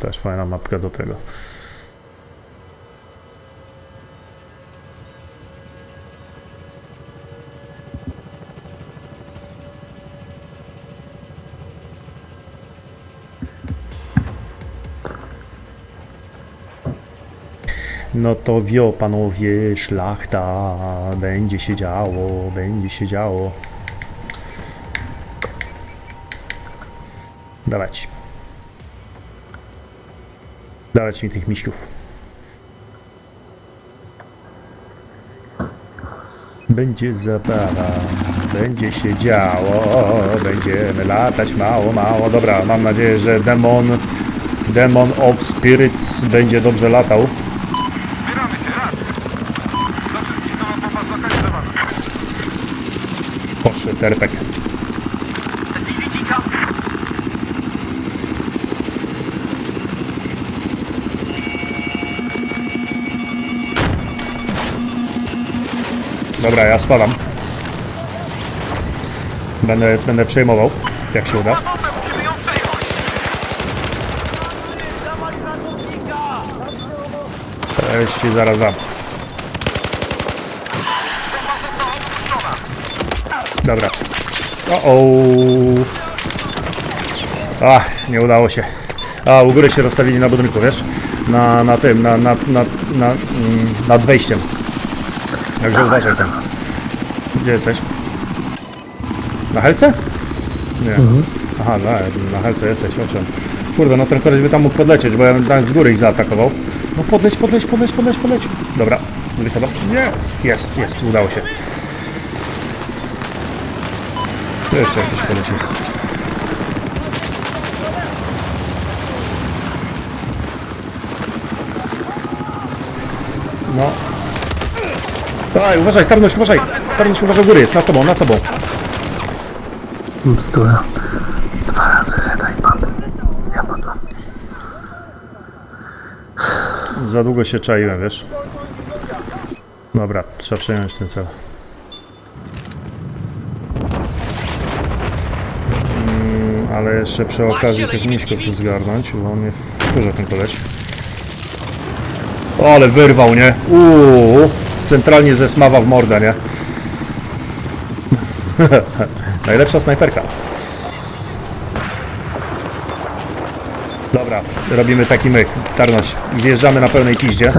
Też fajna mapka do tego. No to wio, panowie, szlachta, będzie się działo, będzie się działo. Dawać. Dawać mi tych miśków. Będzie zabawa, będzie się działo, będziemy latać mało, mało. Dobra, mam nadzieję, że demon, demon of spirits będzie dobrze latał. Zbieramy się, Dobra, ja spadam. Będę, będę przejmował, jak się uda. Ci zaraz dam. Dobra. O, o. Ach, nie udało się. A, u góry się rozstawili na budynku, wiesz? Na, na tym, na, na, na, na, mm, nad wejściem. Także uważaj tam. Gdzie jesteś? Na helce? Nie. Aha, na, na helce jesteś, owszem. Kurde, no ten koleś by tam mógł podlecieć, bo ja bym tam z góry ich zaatakował. No podleć, podleć, podleć, podleć, podleć. Dobra, wysiadam. Nie, jest, jest, udało się. To jeszcze jakiś koleś jest. No. Daj, uważaj, Tarnuś, uważaj! Tarnuś, uważaj, góry jest, nad tobą, nad tobą. Bzdura. Dwa razy heada i padł. Ja padłem. Za długo się czaiłem, wiesz? Dobra, trzeba przejąć ten cel. Mm, ale jeszcze przy okazji tych miśków tu zgarnąć, bo on mnie wkurza ten koleś. Ale wyrwał, nie? Uuu, centralnie ze smawa w mordę, nie? Najlepsza snajperka. Dobra, robimy taki myk. Tarność, wjeżdżamy na pełnej piździe.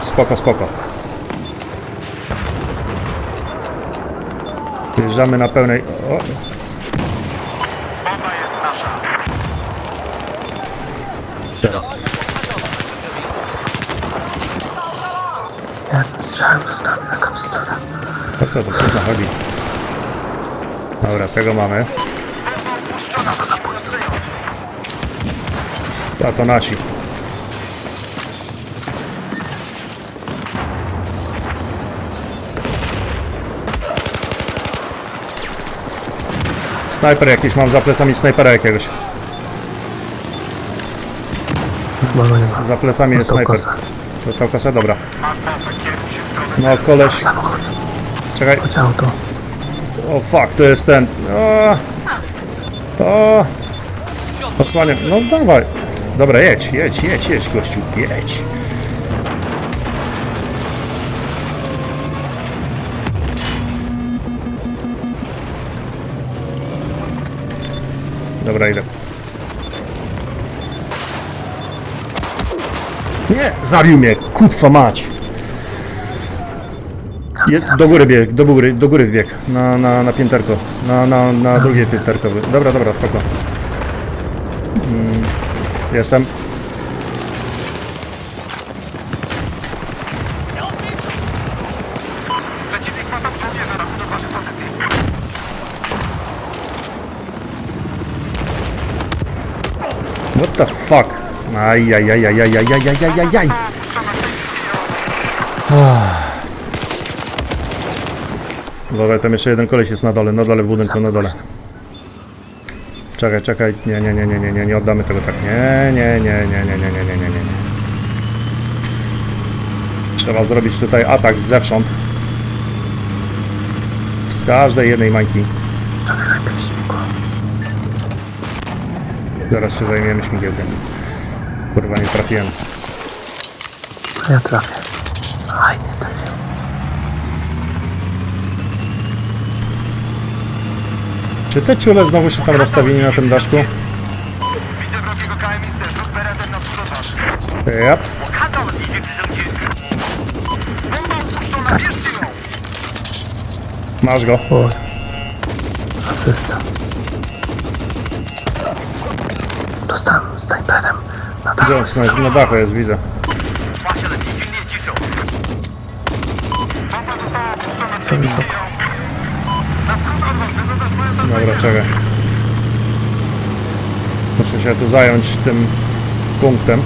Spoko, spoko. Wjeżdżamy na pełnej... O, Bomba jest nasza! teraz. Jednym strzałem dostałem na kapstura. Po co to co chodzi? Dobra, tego mamy. Znowu za późno. A to nasi. Snajper jakiś, mam za plecami snajpera jakiegoś. Już malo nie ma. Za plecami jest Dostał snajper. kosę. Dostał kasę? Dobra. No koleś, Samochód. czekaj. Chodź auto. O fuck, to jest ten. O, o. Odsłaniam. No dawaj. Dobra, jedź, jedź, jedź, jedź, gościu, jedź. Dobra, idę. Nie, zabił mnie, kutwa mać. Je, do góry bieg, do góry, do góry wbieg, na, na, na pięterko, na, na, na drugie pięterko. Dobra, dobra, spoko. Mm, jestem. What the fuck? Ajajajajajajajajajajaj. Uważaj, tam jeszcze jeden koleś jest na dole, na dole w budynku, na dole. Czekaj, czekaj, nie, nie, nie, nie, nie, nie, nie oddamy tego tak. Nie, nie, nie, nie, nie, nie, nie, nie, nie, nie, nie. Trzeba zrobić tutaj atak z zewsząd. Z każdej jednej mańki. Czekaj, najpierw śmigło. Zaraz się zajmiemy śmigiełkiem. Kurwa, nie trafiłem. Ja trafię. Aj, nie trafię. Czy te ciule znowu się tam rozstawili na tym daszku? Widzę wrogiego KMIS rzut beretem na was. Yep. Hadą idzie przy rządzie. Bomba opuszczona, bierzcie ją! Masz go. Asysta. Wschód od was, wyrzucasz moje zadanie. Dobra, czekaj. Muszę się tu zająć tym punktem.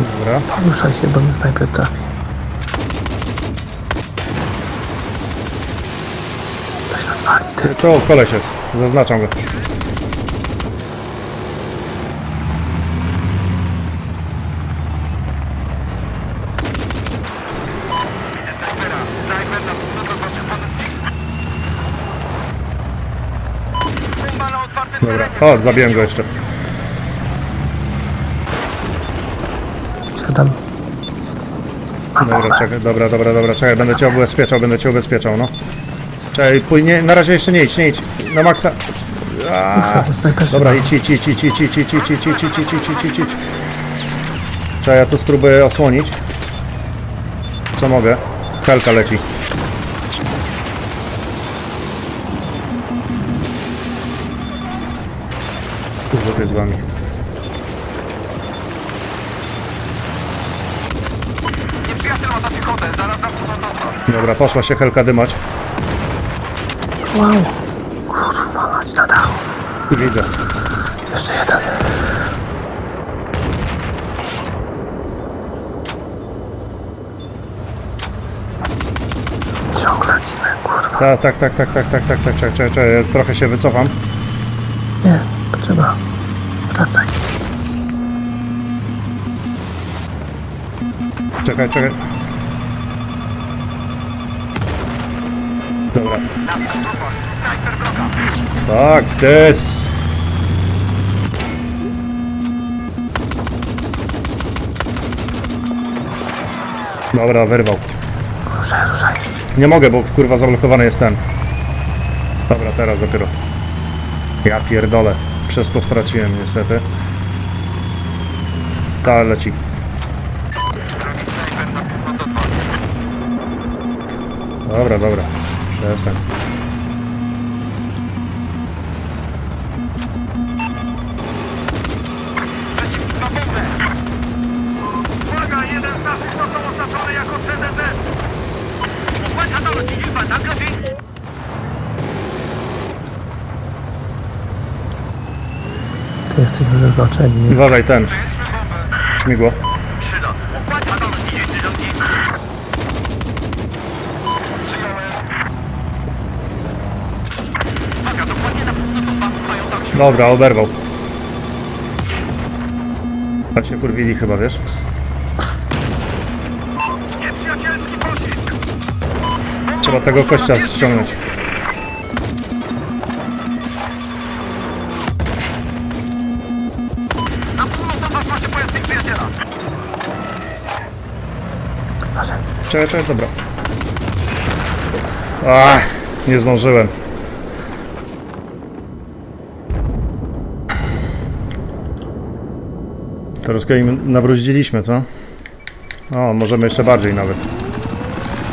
Dobra. Ruszaj się, bo mnie snajper trafi. Coś nas wali, ty. To koleś jest. Zaznaczam go. Dobra. O, zabiłem go jeszcze. Mam Dobra, czekaj, dobra, dobra, dobra, czekaj, będę cię ubezpieczał, będę cię ubezpieczał, no. Czekaj, pój, nie, na razie jeszcze nie idź, nie idź. Na maksa. Muszę, bo snajperzy Dobra, idź, idź, idź, idź, idź, idź, idź, idź, idź, idź, idź, idź, idź, idź. Czekaj, ja tu spróbuję osłonić. Co mogę? Helka leci. Kurwa, to jest z wami. Nieprzyjaciel ma za piechotę, zaraz na. Dobra, poszła się Helka dymać. Wow. Kurwa mać, na dachu. Widzę. Jeszcze jeden. Ciągle ginę, kurwa. Tak, tak, tak, tak, tak, tak, tak, tak, czekaj, czekaj, czekaj, trochę się wycofam. Nie, potrzeba. Wracaj. Czekaj, czekaj. Dobra. Fuck this! Dobra, wyrwał. Ruszaj. Nie mogę, bo kurwa zablokowany jest ten. Dobra, teraz dopiero. Ja pierdolę. Przez to straciłem niestety. Ta leci. Dobra, dobra. Przestań. Jesteśmy zaznaczeni. Uważaj ten. Śmigło. Dobra, oberwał. Tak się furwili chyba, wiesz? Trzeba tego kościa ściągnąć. Czekaj, czekaj, dobra. Ach, nie zdążyłem. Troszkę im nabruździliśmy, co? O, możemy jeszcze bardziej nawet.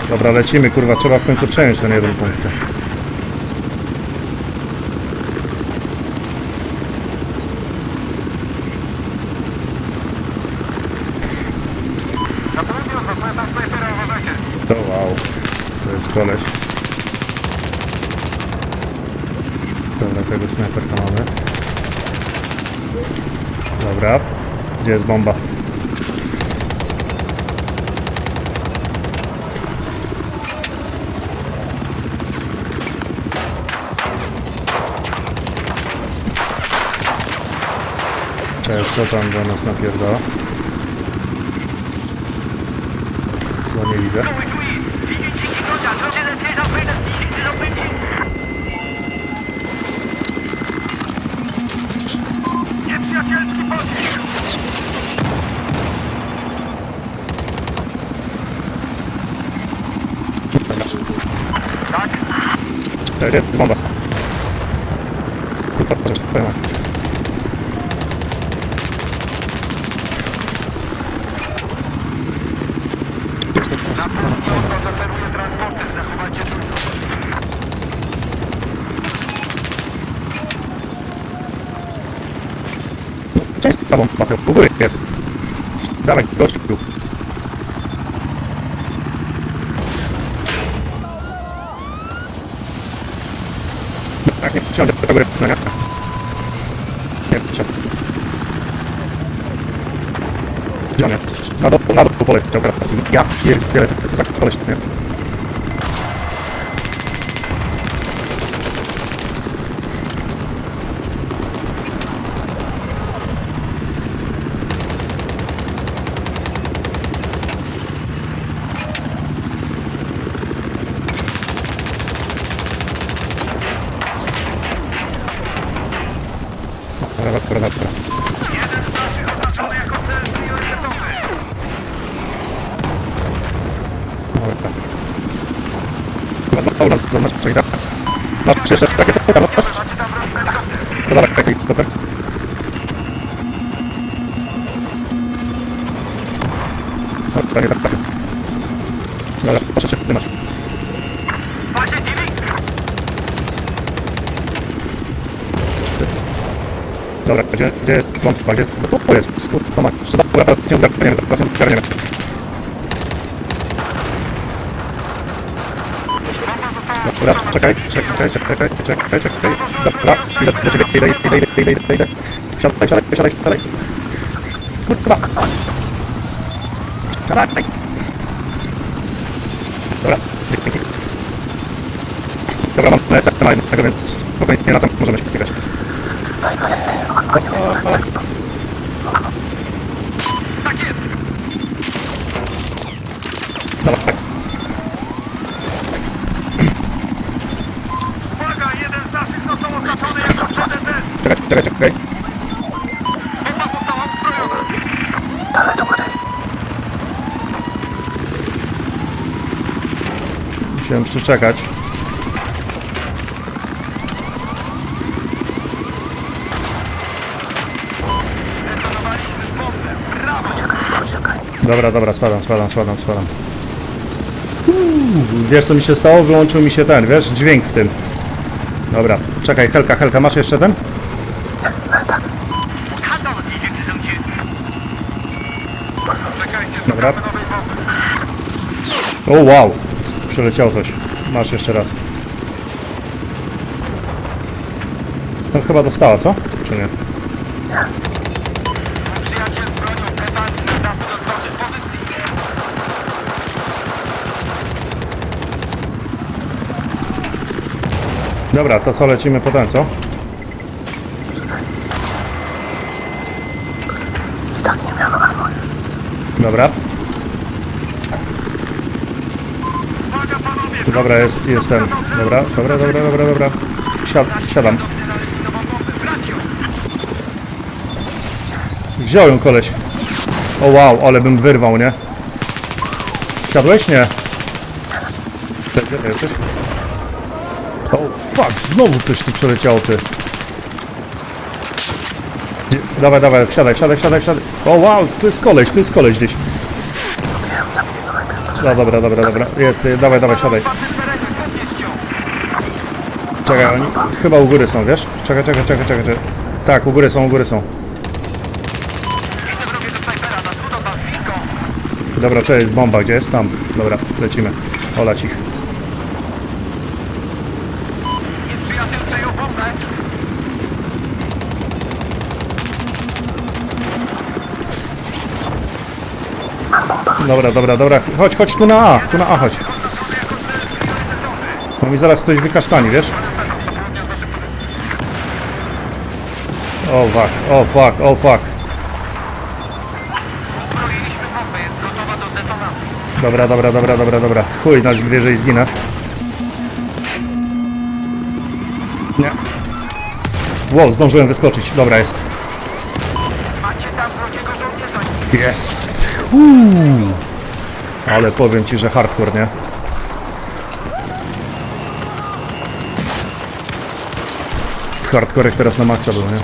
Dobra, lecimy, kurwa, trzeba w końcu przejąć ten jeden punkt. Na południe od was mają tam snajpera, uważajcie. O, wow, to jest koleś. Dobra, tego snajperka mamy. Dobra, gdzie jest bomba? Czekaj, co tam do nas napierdala? Chyba nie widzę. Gdzie jest bomba? Kurwa, zachowajcie czujność. Cześć z tobą, Mateo. U góry jest. Dawaj, gościu. Tak, do góry. No nie. Wsiądę. Gdzie on jest? Na dół, na dół poleciał teraz. Ja pierdzielę, co za koleś, nie? Dobra, dobra, dobra. Jeden z naszych oznaczony jako cel priorytetowy. Dobra. Chyba znowu nas zaznaczyć, tak? Masz jeszcze rakietę? Tam masz? Macie tam rozpędzony. To dawaj, helikopter. Dobra, nie tak trafię. Dobra, proszę cię, ty masz. Dobra, gdzie, gdzie jest ląd? Gdzie? No tu jest, kurwa mać. Dobra, teraz się zgarniemy, teraz się zgarniemy. Dobra, czekaj, czekaj, czekaj, czekaj, czekaj, czekaj. Dobra, idę do ciebie, idę, idę, idę, idę, idę, idę. Wsiadaj, wsiadaj, wsiadaj, wsiadaj. Kurwa. Wsiadaj. Dobra, dzięki. Dobra, mam lecę, na jednego, więc spokojnie co możemy się chwilać. Tak jest. Dobra, tak. Uwaga, jeden z naszych został oznaczony jako CDD. Czekaj. Dalej do góry. Musiałem przyczekać. Dobra, dobra, spadam, spadam, spadam, spadam. Uuu, Wiesz co mi się stało? Wyłączył mi się ten, wiesz, dźwięk w tym. Dobra, czekaj, Helka, Helka, masz jeszcze ten? Nie, ale tak. Handel idzie czy są ci. Poszło. Czekajcie, Dobra. O, wow! Przeleciało coś. Masz jeszcze raz. No chyba dostała, co? Czy nie? Dobra, to co, lecimy po ten, co? I tak nie miałem ammo już. Dobra, dobra, jest, jest ten. Dobra, dobra, dobra, dobra, dobra. Siad, siadam. Wziął ją koleś. O wow, ale bym wyrwał, nie? Wsiadłeś? Nie. Gdzie ty jesteś? O fuck, znowu coś tu przeleciało, ty. Dawaj, dawaj, wsiadaj, wsiadaj, wsiadaj, wsiadaj. O wow, tu jest koleś, tu jest koleś gdzieś. No, dobra, dobra, dobra. Jest, dawaj, dawaj, siadaj. Czekaj, oni chyba u góry są, wiesz? Czekaj, czekaj, czekaj, czekaj. Tak, u góry są, u góry są. Dobra, cześć, bomba, gdzie jest? Tam. Dobra, lecimy. Olać ich. Dobra, dobra, dobra. Chodź, chodź tu na A, tu na A chodź. Bo mi zaraz ktoś wykasztani, wiesz? O fuck, o fuck, o fuck. Bombę, jest gotowa do detonacji. Dobra, dobra, dobra, dobra, dobra. Chuj, nas i zginę. Nie. Wow, zdążyłem wyskoczyć. Dobra, jest. Jest. Uuu. Ale powiem ci, że hardcore, nie? Hardkorek teraz na maksa był, nie?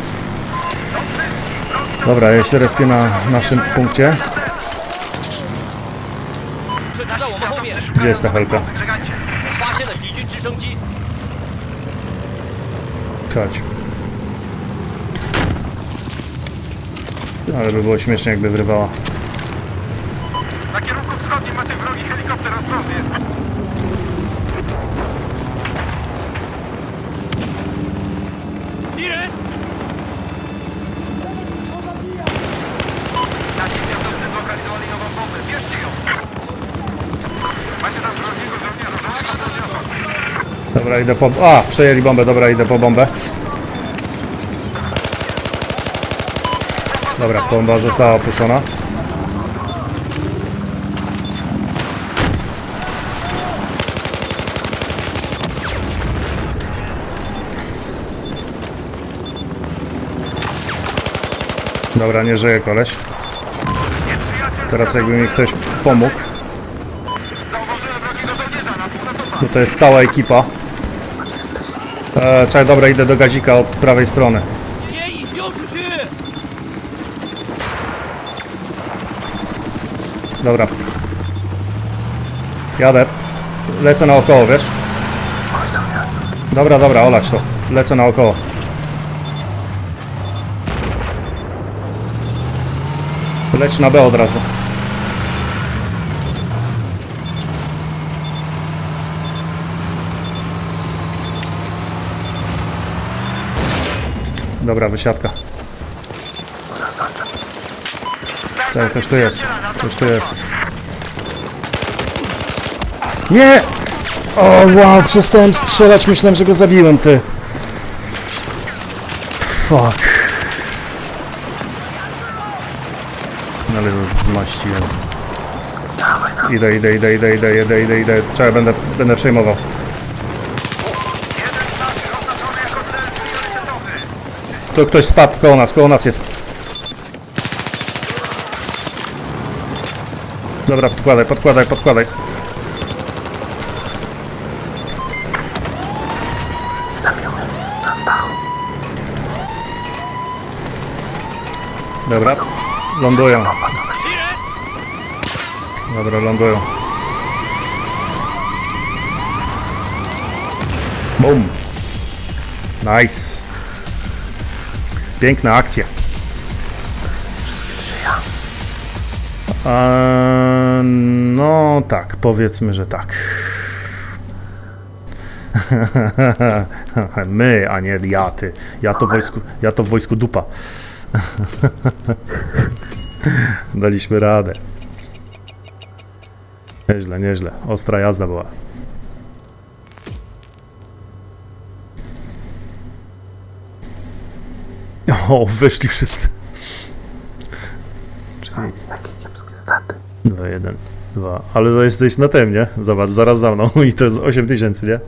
Dobra, jeszcze respię na naszym punkcie. Gdzie jest ta helka? Chodź. Ale by było śmiesznie, jakby wyrywała. Dobra, idę po... A, przejęli bombę, dobra, idę po bombę. Dobra, bomba została opuszczona. Dobra, nie żyje koleś. Teraz jakby mi ktoś pomógł, bo to jest cała ekipa. E, czekaj, dobra, idę do gazika od prawej strony. Dobra. Jadę. Lecę naokoło, wiesz? Dobra, dobra, olać to. Lecę naokoło. Leć na B od razu. Dobra, wysiadka. Czekaj, ktoś tu jest. Ktoś tu jest. Nie! O, wow, przestałem strzelać, myślałem, że go zabiłem, ty. Fuck. Ale go zmaściłem. No. Idę, idę, idę, idę, idę, idę, idę, idę. Czekaj, będę, będę przejmował. Jeden znaczy oznaczony jako cel Tu ktoś spadł, koło nas, koło nas jest. Dobra, podkładaj, podkładaj, podkładaj. Zabił mnie. Na stachu. Dobra, lądują. To！Dobra, lądują. Boom. Nice. Piękna akcja. Wszystkie trzy ja. Eee, no tak, powiedzmy, że tak. My, a nie ja, ty. Ja to w wojsku, ja to w wojsku dupa. Daliśmy radę. Nieźle, nieźle. Ostra jazda była. O, wyszli wszyscy. Czyli Jakie kiepskie staty. 2, 1, 2. Ale jesteś na tym, nie? Zobacz, zaraz za mną i to jest 8 tysięcy, nie?